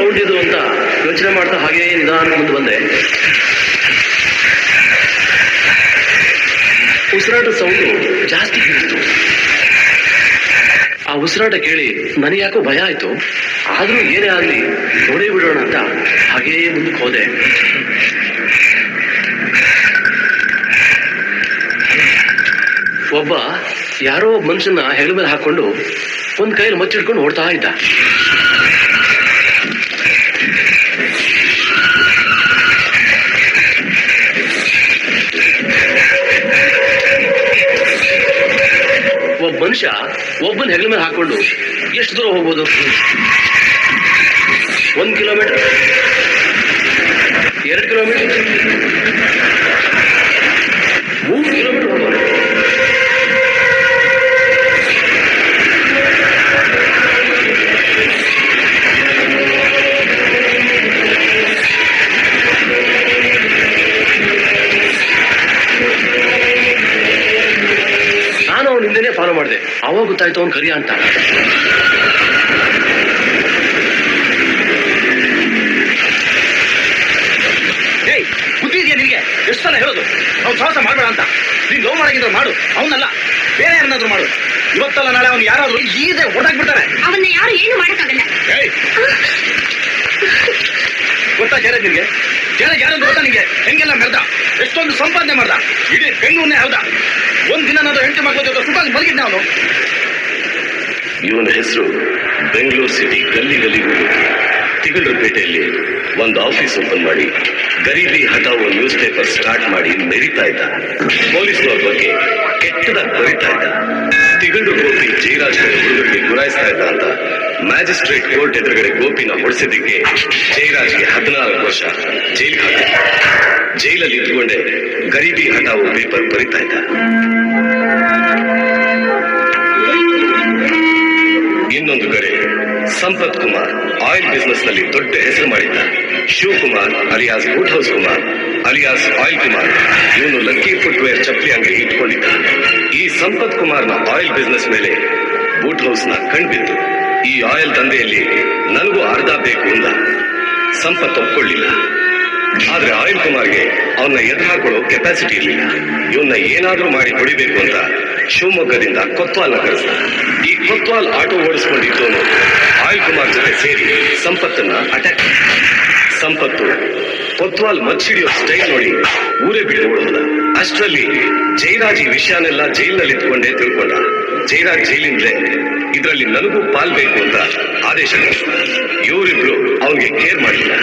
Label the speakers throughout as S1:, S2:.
S1: Sound ಇದು ಅಂತ ಯೋಚನೆ ಮಾಡ್ತಾ ಹಾಗೇ ನಿಧಾನ ಮುಂದೆ ಬಂದೆ. ಉಸಿರಾಟ ಸೌಂಡು ಜಾಸ್ತಿ ಕೇಳಿತು ಆ ಉಸಿರಾಟ ಕೇಳಿ ನನಗೆ ಯಾಕೋ ಭಯ ಆಯ್ತು. ಆದ್ರೂ ಏನೇ ಆಗಲಿ ನೋಡೇ ಬಿಡೋಣ ಅಂತ ಹಾಗೇ ಮುಂದಕ್ಕೆ ಹೋದೆ. ಒಬ್ಬ ಯಾರೋ ಮನುಷ್ಯನ ಹೆಗಲ ಮೇಲೆ ಹಾಕೊಂಡು ಒಂದ್ ಕೈಯಲ್ಲಿ ಮಚ್ಚಿಟ್ಕೊಂಡು ಓಡ್ತಾ ಇದ್ದ. ಒಬ್ಬ ಮನುಷ್ಯ ಒಬ್ಬನ ಹೆಗಲ ಮೇಲೆ ಹಾಕೊಂಡು ಎಷ್ಟು ದೂರ ಹೋಗ್ಬೋದು? ಒಂದು ಕಿಲೋಮೀಟರ್ ಎರಡು ಕಿಲೋಮೀಟರ್ ನಾನು ಫಾಲೋ ಮಾಡಿದೆ. ಅವಾಗ ಗೊತ್ತಾಯ್ತು ಅವ್ನು ಕರಿಯ ಅಂತ.
S2: ಏಯ್ ಬುದ್ಧಿ ಇದೆಯಾ ನಿನಗೆ? ಎಷ್ಟು ಸಲ ಹೇಳೋದು? ಅವ್ನು ಸಾಹಸ ಮಾಡಬೇಡ ಅಂತ. ನೀನ್ ಲವ್ ಮಾಡಾಗಿದ್ರೆ ಮಾಡು. ಅವನಲ್ಲ ಬೇರೆ ಯಾರನ್ನಾದ್ರೂ ಮಾಡು. ಇವತ್ತಲ್ಲ ನಾಳೆ ಅವ್ನು ಯಾರಾದ್ರೂ ಈಸೆ ಹೊಡೆದಾಕ್ಬಿಡ್ತಾರೆ
S3: ಅವನ್ನ ಯಾರು ಏನು ಮಾಡಕ್ಕಾಗಲ್ಲ.
S2: ಏಯ್ ಗೊತ್ತಾ ಜಯರಾಜ್ ನಿನ್ಗೆ? ಜಯರಾಜ್ ಯಾರು ಗೊತ್ತಾ ನಿಂಗೆ ಹೆಂಗೆಲ್ಲ ಮೆರ್ದ? ಎಷ್ಟೊಂದು ಸಂಪಾದನೆ ಮಾಡ್ದ? ಇಡೀ ಬೆಂಗಳೂರನ್ನೇ ಹೌದ? ಒಂದ್ ದಿನ ನಾನು ಹೆಂಡತಿ ಮಕ್ಕಳ ಜೊತೆ ಮಲಗಿದ್ನ ಅವನು.
S1: ಇವನ ಹೆಸರು ಬೆಂಗಳೂರು ಸಿಟಿ, ಗಲ್ಲಿ ಗಲ್ಲಿಗೂ ತಿಗಳರಪೇಟೆಯಲ್ಲಿ ಒಂದು ಆಫೀಸ್ ಓಪನ್ ಮಾಡಿ Garibi Hatao newspaper start ಮಾಡಿ ಮೆರಿತಾ ಇದ್ದ. ಪೊಲೀಸ್ನವ್ರ ಬಗ್ಗೆ ಕೆಟ್ಟದಾಗಿ ಬರೀತಾ ಇದ್ದ. ತಿಗಂಡು ಗೋಪಿ ಜೈರಾಜ್ ಹುಡುಗರಿಗೆ ಗುರಾಯಿಸ್ತಾ ಇದ್ದ ಅಂತ ಮ್ಯಾಜಿಸ್ಟ್ರೇಟ್ ಕೋರ್ಟ್ ಎದುರುಗಡೆ ಗೋಪಿನ ಹೊಡೆಸಿದ್ದಕ್ಕೆ ಜಯರಾಜ್ಗೆ ಹದಿನಾಲ್ಕು ವರ್ಷ ಜೈಲು ಹಾಕಿದ್ರು ಜೈಲಲ್ಲಿ ಇದ್ಕೊಂಡೆ ಗರೀಬಿ ಹಠಾವು ಪೇಪರ್ ಬರೀತಾ ಇದ್ದ ಇನ್ನೊಂದು ಕಡೆ ಸಂಪತ್ ಕುಮಾರ್ ಆಯಿಲ್ ಬಿಸ್ನೆಸ್ನಲ್ಲಿ ದೊಡ್ಡ ಹೆಸರು ಮಾಡಿದ್ದ Shivakumar alias boot house Kumar, alias oil Kumar, ಇವನು ಲಕ್ಕಿ ಫುಟ್ವೇರ್ ಚಪ್ಪಲಿ ಅಂಗಡಿ ಇಟ್ಕೊಂಡಿದ್ದ ಈ ಸಂಪತ್ ಕುಮಾರ್ನ ಆಯಿಲ್ ಬಿಸ್ನೆಸ್ ಮೇಲೆ ಬೂಟ್ ಹೌಸ್ನ ಕಣ್ಬಿತ್ತು ಈ ಆಯಿಲ್ ದಂಧೆಯಲ್ಲಿ ನನಗೂ ಅರ್ಧ ಬೇಕು ಅಂದ. ಸಂಪತ್ ಒಪ್ಕೊಳ್ಳಿಲ್ಲ. ಆದ್ರೆ ಆಯಿಲ್ ಕುಮಾರ್ಗೆ ಅವನ್ನ ಎದುರು ಹಾಕೊಳ್ಳೋ ಕೆಪಾಸಿಟಿ ಇರಲಿಲ್ಲ. ಇವನ್ನ ಏನಾದ್ರೂ ಮಾಡಿ ಹೊಡಿಬೇಕು ಅಂತ ಶಿವಮೊಗ್ಗದಿಂದ ಕೊತ್ವಾಲ್ನ ಕರೆಸ್ದ ಈ ಕೊತ್ವಾಲ್ ಆಟೋ ಓಡಿಸ್ಕೊಂಡಿದ್ದವನು ಆಯಿಲ್ ಕುಮಾರ್ ಜೊತೆ ಸೇರಿ ಸಂಪತ್ತನ್ನ ಅಟ್ಯಾಕ್ ಸಂಪತ್ತು. ಕೊತ್ವಾಲ್ ಮಚ್ಚಿಡಿಯೋ ಸ್ಟೈಲ್ ನೋಡಿ ಊರೇ ಬಿಟ್ಟು ಅಷ್ಟರಲ್ಲಿ ಜೈರಾಜ್ ಈ ವಿಷಯನೆಲ್ಲ ಜೈಲಿನಲ್ಲಿ ಇದ್ಕೊಂಡೇ ತಿಳ್ಕೊಂಡ. ಜೈರಾಜ್ ಜೈಲಿಂದಲೇ ಇದರಲ್ಲಿ ನನಗೂ ಪಾಲ್ಬೇಕು ಅಂತ ಆದೇಶ. ಇವರಿಬ್ರು ಅವನಿಗೆ ಕೇರ್ ಮಾಡಲಿಲ್ಲ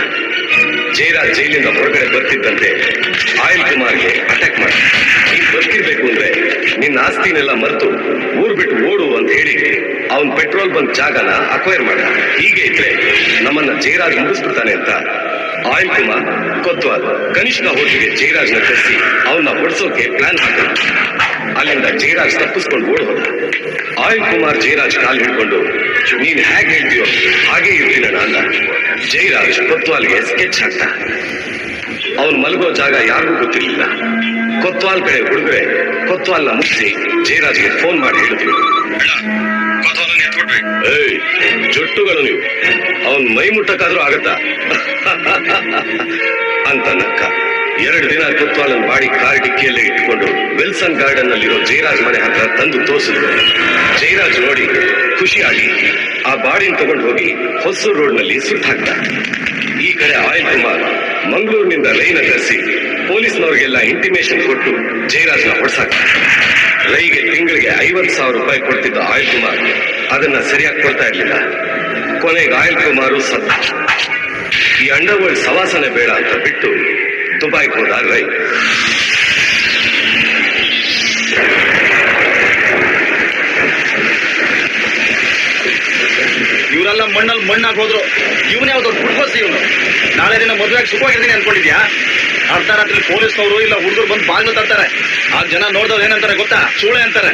S1: ಜಯರಾಜ್ ಜೈಲಿಂದ ಹೊರಗಡೆ ಬರ್ತಿದ್ದಂತೆ ಆಯಿಲ್ ಕುಮಾರ್ಗೆ ಅಟ್ಯಾಕ್ ಮಾಡಿ. ನೀನ್ ಬರ್ತಿರ್ಬೇಕು ಅಂದ್ರೆ ನಿನ್ನ ಆಸ್ತಿನೆಲ್ಲ ಮರೆತು ಊರ್ ಬಿಟ್ಟು ಓಡು ಅಂತ ಹೇಳಿ ಅವನ್ ಪೆಟ್ರೋಲ್ ಬಂಕ್ ಜಾಗನ ಅಕ್ವೈರ್ ಮಾಡ. ಹೀಗೆ ಇದ್ರೆ ನಮ್ಮನ್ನ ಜೈರಾಜ್ ಮುಗಿಸ್ಬಿಡ್ತಾನೆ ಅಂತ ಆಯಿಲ್ ಕುಮಾರ್ ಕೊತ್ವಾಲ್ ಕನಿಷ್ಠ ಹೋಟ್ಲಿಗೆ ಜೈರಾಜ್ನ ಕರೆಸಿ ಅವನ್ನ ಹೊಡ್ಸೋಕೆ ಪ್ಲಾನ್ ಹಾಕ ಅಲ್ಲಿಂದ ಜೈರಾಜ್ ತಪ್ಪಿಸ್ಕೊಂಡು ಓಡ್ ಹೋದ. ಆಯಿಲ್ ಕುಮಾರ್ ಜೈರಾಜ್ ಕಾಲ್ ಹಿಡ್ಕೊಂಡು ನೀನ್ ಹೇಗೆ ಹೇಳ್ತೀಯೋ ಹಾಗೆ ಇರ್ತೀನಣ್ಣ ಅಂದ ಜೈರಾಜ್ ಕೊತ್ವಾಲ್ಗೆ ಸ್ಕೆಚ್ ಹಾಕ್ತ ಅವನು ಮಲಗೋ ಜಾಗ ಯಾರಿಗೂ ಗೊತ್ತಿರಲಿಲ್ಲ. ಕೊತ್ವಾಲ್ ಕಡೆ ಹುಡುಗರೆ ಕೊತ್ವಾಲ್ನ ಮುಗಿಸಿ ಜೈರಾಜ್ಗೆ ಫೋನ್ ಮಾಡಿ ಹೇಳಿದ್ರು ಏಯ್ ಜೊಟ್ಟುಗಳು ನೀವು. ಅವನ್ ಮೈ ಮುಟ್ಟಕ್ಕಾದ್ರೂ ಆಗತ್ತಾ? ಅಂತ ನಕ್ಕ ಎರಡು ದಿನ ಕೊತ್ವಾಲನ್ ಮಾಡಿ ಕಾರ್ ಡಿಕ್ಕಿಯಲ್ಲೇ ಇಟ್ಕೊಂಡು ವಿಲ್ಸನ್ ಗಾರ್ಡನ್ ನಲ್ಲಿರೋ ಜೈರಾಜ್ ಮನೆ ಹತ್ರ ತಂದು ತೋರಿಸಿದ್ರು ಜೈರಾಜ್ ನೋಡಿ ಖುಷಿಯಾಗಿ ಆ ಬಾಡಿನ ತಗೊಂಡು ಹೋಗಿ ಹೊಸೂರು ರೋಡ್ನಲ್ಲಿ ಸುಟ್ಟಾಕ್ತ ಈ ಕಡೆ ಆಯಿಲ್ ಕುಮಾರ್ ಮಂಗಳೂರಿನಿಂದ ರೈನ ಕರೆಸಿ ಪೊಲೀಸ್ನವರಿಗೆಲ್ಲ ಇಂಟಿಮೇಷನ್ ಕೊಟ್ಟು ಜಯರಾಜ್ನ ಹೊಡ್ಸಾಕ. ರೈಗೆ ತಿಂಗಳಿಗೆ ಐವತ್ತು ಸಾವಿರ ರೂಪಾಯಿ ಕೊಡ್ತಿದ್ದ ಆಯಿಲ್ ಕುಮಾರ್ ಅದನ್ನ ಸರಿಯಾಗಿ ಕೊಡ್ತಾ ಇರ್ಲಿಲ್ಲ. ಕೊನೆಗೆ ಆಯಿಲ್ ಕುಮಾರು ಸತ್ತ ಈ ಅಂಡರ್ವರ್ಲ್ಡ್ ಸವಾಸನೆ ಬೇಡ ಅಂತ ಬಿಟ್ಟು ದುಬೈಗೆ ಹೋದ ರೈ.
S2: ಇವರೆಲ್ಲ ಮಣ್ಣಲ್ಲಿ ಮಣ್ಣಾಗಿ ಹೋದ್ರು. ಇವನೇ ಯಾವ್ದು ಫುಟ್ಬಾಲ್ ಇವನು. ನಾಳೆ ದಿನ ಮದುವೆಗೆ ಸುಖವಾಗಿರ್ತೀನಿ ಅನ್ಕೊಂಡಿದ್ಯಾ? ಅರ್ಧ ರಾತ್ರಿ ಪೊಲೀಸ್ನವರು ಇಲ್ಲ ಹುಡುಗರು ಬಂದು ಬಾಗಿಲು ತರ್ತಾರೆ. ಆ ಜನ ನೋಡಿದವ್ರು ಏನಂತಾರೆ ಗೊತ್ತಾ? ಚೂಳೆ ಅಂತಾರೆ.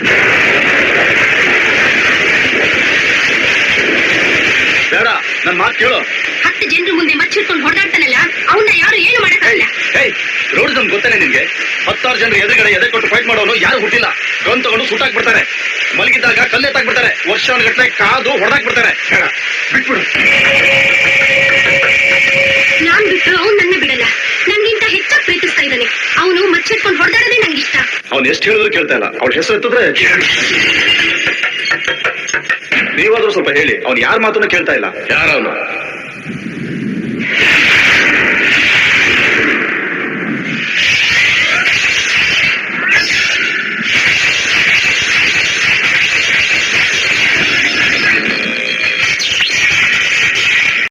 S2: ಬೇಡ ನನ್ ಮಾತು ಕೇಳು.
S3: ಹತ್ತು ಜನರ ಮುಂದೆ ಮಚ್ಚಿಟ್ಕೊಂಡು ಹೊಡೆದಾಡ್ತಾನಲ್ಲ ಅವನ್ನ ಯಾರು ಏನು ಮಾಡಕ್ಕಾಗಲ್ಲ?
S2: ಏಯ್ ರೋಡ್ ನಮ್ಗೆ ಗೊತ್ತಾನೆ ನಿನ್ಗೆ? ಹತ್ತಾರು ಜನರು ಎದುರುಗಡೆ ಎದೆ ಕೊಟ್ಟು ಫೈಟ್ ಮಾಡೋನು ಯಾರು ಹುಟ್ಟಿಲ್ಲ. ಗನ್ ತಗೊಂಡು ಸುಟ್ಟಾಕ್ ಬಿಡ್ತಾರೆ ಮಲಗಿದ್ದಾಗ ಕಲ್ಲೆತ್ತಾಕ್ ತಾಕ್ಬಿಡ್ತಾರೆ ವರ್ಷ ಗಟ್ಟಲೆ ಕಾದು ಹೊಡೆದಾಕ್ ಬಿಡ್ತಾರೆ. ಬಿಟ್ಬಿಡು.
S3: ನಾನ್ ಬಿಟ್ಟು ಅವ್ನು ನನ್ನ ಬಿಡಲ್ಲ. ನನ್ಗಿಂತ ಹೆಚ್ಚಾಗಿ ಪ್ರೀತಿಸ್ತಾ ಇದ್ದಾನೆ. ಅವನು ಮಚ್ಚಿಟ್ಕೊಂಡು ನಂಗೆ ಇಷ್ಟ
S2: ಅವ್ನು ಎಷ್ಟು ಹೇಳಿದ್ರು ಕೇಳ್ತಾ ಇಲ್ಲ. ಅವ್ಳ ಹೆಸರು ಎತ್ತಿದ್ರೆ ನೀವಾದ್ರೂ ಸ್ವಲ್ಪ ಹೇಳಿ. ಅವ್ನು ಯಾರ ಮಾತನ್ನು ಕೇಳ್ತಾ ಇಲ್ಲ?
S1: ಯಾರವನು?